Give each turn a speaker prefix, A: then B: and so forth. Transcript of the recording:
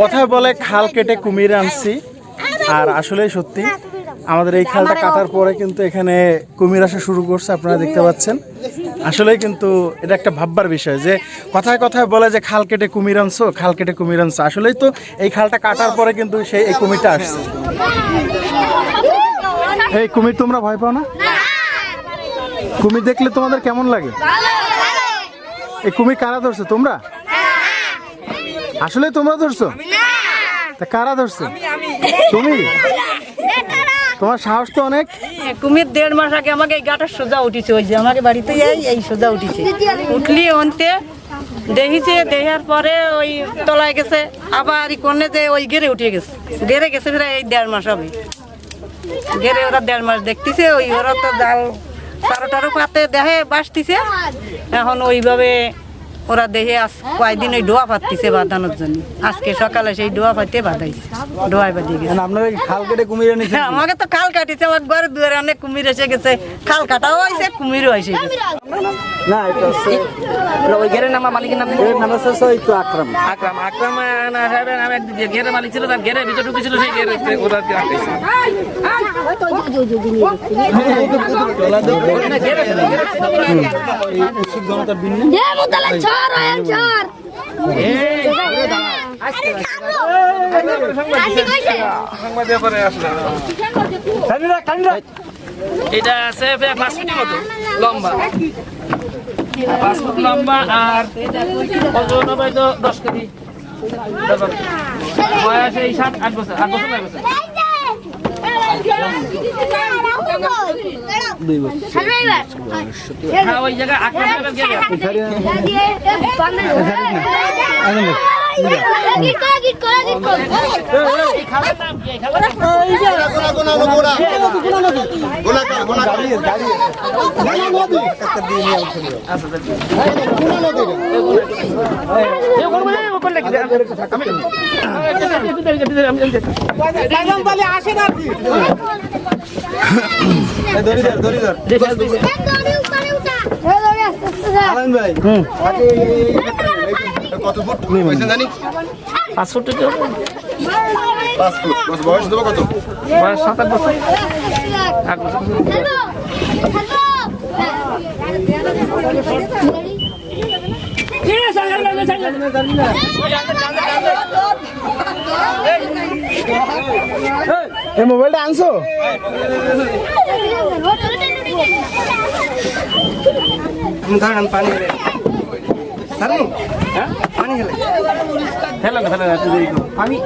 A: কথায় বলে খাল কেটে কুমির আনছি। আর আসলে সত্যি, আমাদের এই খালটা কাটার পরে কিন্তু এখানে কুমির আসা শুরু করছে, আপনারা দেখতে পাচ্ছেন। আসলে কিন্তু এটা একটা ভাববার বিষয় যে, কথায় কথায় বলে যে খাল কেটে কুমির আনছো, খাল কেটে কুমির আনছো। আসলেই তো এই খালটা কাটার পরে কিন্তু সেই এই কুমিরটা আসছে। এই কুমির তোমরা ভয় পাও না? কুমির দেখলে তোমাদের কেমন লাগে? এই কুমির কারা ধরছো, তোমরা? আসলে তোমরা ধরছো? তা কারা ধরছো? তুমি? তোমার সাহস তো অনেক।
B: কুমির দেড় মাস আগে আমাকে এই গাটা সোজা উঠেছে ওই যে আমাকে বাড়িতে যাই এই সোজা উঠেছে। উঠলি অন্তে দেখিছে দেখার পরে ওই তলায় গেছে আবার কোনে যে ওই গেরে উঠে গেছে। গেরে গেছে প্রায় এই দেড় মাস হবে। গেরে ওরা দেড় মাস দেখতেছে ওই ওরা তো জাল চারো টারো পাতে দেখে বাসতিছে এখন ওইভাবে ওরা দেখে আজ কয়েকদিন ওই ডোয়া পাতিছে বাঁধানোর জন্য। আজকে সকালে সেই ডোয়া পাতে বাঁধাইছে। ডোয়ায় বাঁধিয়ে গেছে।
A: আপনারা কি খাল কেটে কুমির এনেছেন
B: হ্যাঁ, আমাকে তো খাল কাটিছে আমার ঘরে দুয়ারে অনেক কুমির এসে গেছে। খাল কাটাও হয়েছে কুমিরও এসে গেছে।
A: না এটা
C: ওই ঘেরের নাম মালিকের নাম
A: এর নাম হচ্ছে একটু আক্রম।
C: আকরাম আকরাম না সাহেবের নাম এক মালিক ছিল তার ভিতরে ঢুকেছিল সেই ঘেরে ওরা এটা আছে পাঁচ ফুটের মতো লম্বা। পাঁচ ফুট লম্বা আর ওজন হবে তো দশ কেজি। বয়স এই সাত আট বছর আট বছর নয় বছর। হ্যাঁ এই খাবার নাম কি?
A: ভাই
D: কত ফুট জানি
C: পাঁচ ফুট
D: বয়স দেবো কত
C: বয়স সাত আট বছর আট বছর
A: এই মোবাইলটা আনছো?
C: না আমি